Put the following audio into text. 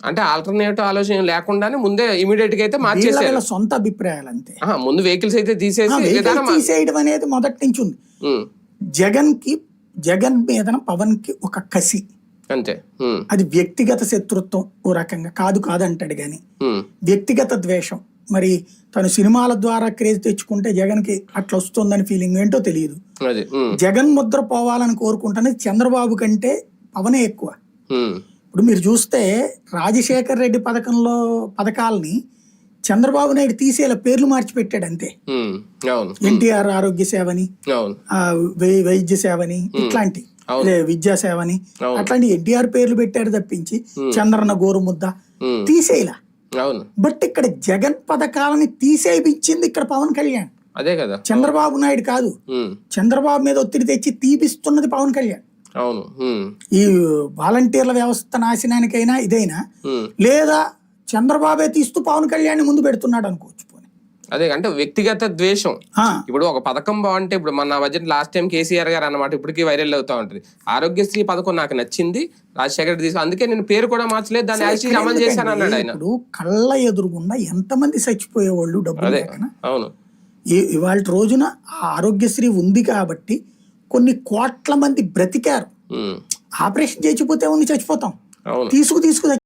అంటే ఆల్టర్నేటివ్ ఆలోచన లేకుండానే ముందే ఇమీడియట్గా అయితే మార్చేసారు సొంత అభిప్రాయాలు అంతే ముందు వెహికల్స్ అయితే తీసేసి తీసేయడం అనేది మొదటి నుంచి ఉంది. జగన్కి జగన్ మీదన పవన్కి ఒక కసి. అంతే. అది వ్యక్తిగత శత్రుత్వం ఓ రకంగా. కాదు కాదంటాడు గాని. వ్యక్తిగత ద్వేషం. మరి తను సినిమాల ద్వారా క్రేజ్ తెచ్చుకుంటే జగన్కి అట్లా వస్తుందని ఫీలింగ్ ఏంటో తెలియదు. జగన్ ముద్ర పోవాలని కోరుకుంటానే చంద్రబాబు కంటే పవనే ఎక్కువ. ఇప్పుడు మీరు చూస్తే రాజశేఖర్ రెడ్డి పథకంలో పథకాలని చంద్రబాబు నాయుడు తీసేలా పేర్లు మార్చి పెట్టాడు అంతే ఎన్టీఆర్ ఆరోగ్య సేవని వైద్య సేవని ఇట్లాంటి విద్యా సేవని. అట్లాంటి ఎన్టీఆర్ పేర్లు పెట్టారు తప్పించి చంద్రన్న గోరుముద్ద అవును. బట్ ఇక్కడ జగన్ పథకాలని తీసేయించింది ఇక్కడ పవన్ కళ్యాణ్. అదే కదా. చంద్రబాబు నాయుడు కాదు. చంద్రబాబు మీద ఒత్తిడి తెచ్చి తీపిస్తున్నది పవన్ కళ్యాణ్. అవును. ఈ వాలంటీర్ల వ్యవస్థ నాశనానికైనా ఇదైనా. లేదా చంద్రబాబే తీస్తూ పవన్ కళ్యాణ్ ముందు పెడుతున్నాడు అనుకోవచ్చు పోనీ. అదే అంటే వ్యక్తిగత ద్వేషం. ఇప్పుడు ఒక పథకం బాగుంటే ఇప్పుడు మన బడ్జెట్ లాస్ట్ టైం కేసీఆర్ గారు అన్నమాట ఇప్పటికీ వైరల్ అవుతా ఉంటుంది. ఆరోగ్యశ్రీ పథకం నాకు నచ్చింది రాజశేఖర్ రెడ్డి తీసుకు అందుకే నేను పేరు కూడా మార్చలేదు దాన్ని యాక్చువల్లీ అమలు చేశాను అన్నాడు ఆయన. ఇప్పుడు కళ్ళ ఎదురుగుండా ఎంతమంది చచ్చిపోయేవాళ్ళు డబ్బులు అవును. ఇవాళ రోజున ఆరోగ్యశ్రీ ఉంది కాబట్టి కొన్ని కోట్ల మంది బ్రతికారు. ఆపరేషన్ చేసిపోతే ఉంది చచ్చిపోతాం. తీసుకు తీసుకు